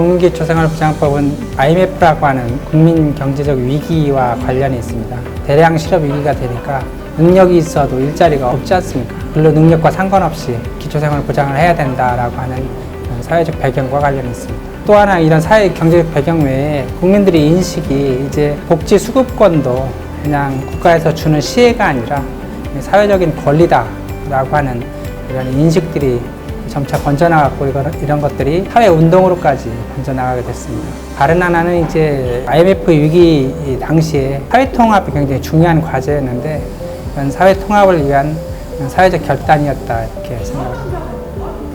어, 국민기초생활보장법은 IMF라고 하는 국민 경제적 위기와 관련이 있습니다. 대량 실업 위기가 되니까 능력이 있어도 일자리가 없지 않습니까? 근로 능력과 상관없이 기초생활 보장을 해야 된다라고 하는 사회적 배경과 관련이 있습니다. 또 하나 이런 사회 경제적 배경 외에 국민들의 인식이 이제 복지 수급권도 그냥 국가에서 주는 시혜가 아니라 사회적인 권리다라고 하는 이런 인식들이 점차 번져나갔고 이런, 것들이 사회 운동으로까지 번져나가게 됐습니다. 다른 하나는 이제 IMF 위기 당시에 사회 통합이 굉장히 중요한 과제였는데 이런 사회 통합을 위한 사회적 결단이었다 이렇게 생각합니다.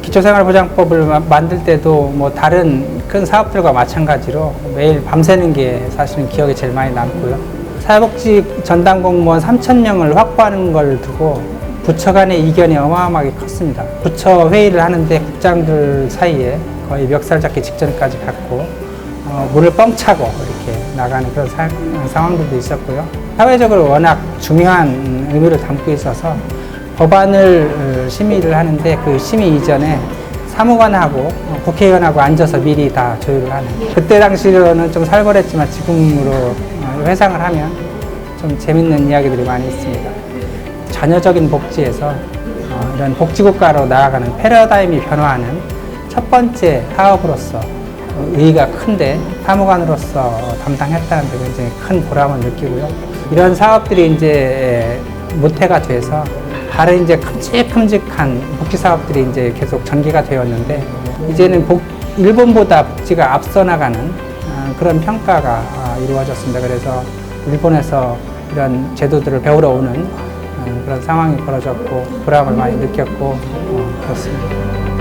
기초생활보장법을 마- 만들 때도 뭐 다른 큰 사업들과 마찬가지로 매일 밤새는 게 사실은 기억에 제일 많이 남고요. 사회복지 전담 공무원 3천 명을 확보하는 걸 두고 부처 간의 이견이 어마어마하게 컸습니다. 부처 회의를 하는데 국장들 사이에 거의 멱살 잡기 직전까지 갔고 어, 물을 뻥 차고 이렇게 나가는 그런 사- 상황들도 있었고요. 사회적으로 워낙 중요한 의미를 담고 있어서 법안을 어, 심의를 하는데 그 심의 이전에 사무관하고 어, 국회의원하고 앉아서 미리 다 조율을 하는 그때 당시로는 좀 살벌했지만 지금으로 어, 회상을 하면 좀 재밌는 이야기들이 많이 있습니다. 자녀적인 복지에서 어, 이런 복지국가로 나아가는 패러다임이 변화하는 첫 번째 사업으로서 어, 의의가 큰데 사무관으로서 담당했다는 데 굉장히 큰 보람을 느끼고요. 이런 사업들이 이제 모태가 돼서 다른 이제 큼직큼직한 복지 사업들이 이제 계속 전개가 되었는데 이제는 복, 일본보다 복지가 앞서 나가는 아, 그런 평가가 아, 이루어졌습니다. 그래서 일본에서 이런 제도들을 배우러 오는 어, 그런 상황이 벌어졌고 보람을 많이 느꼈고 어, 그렇습니다.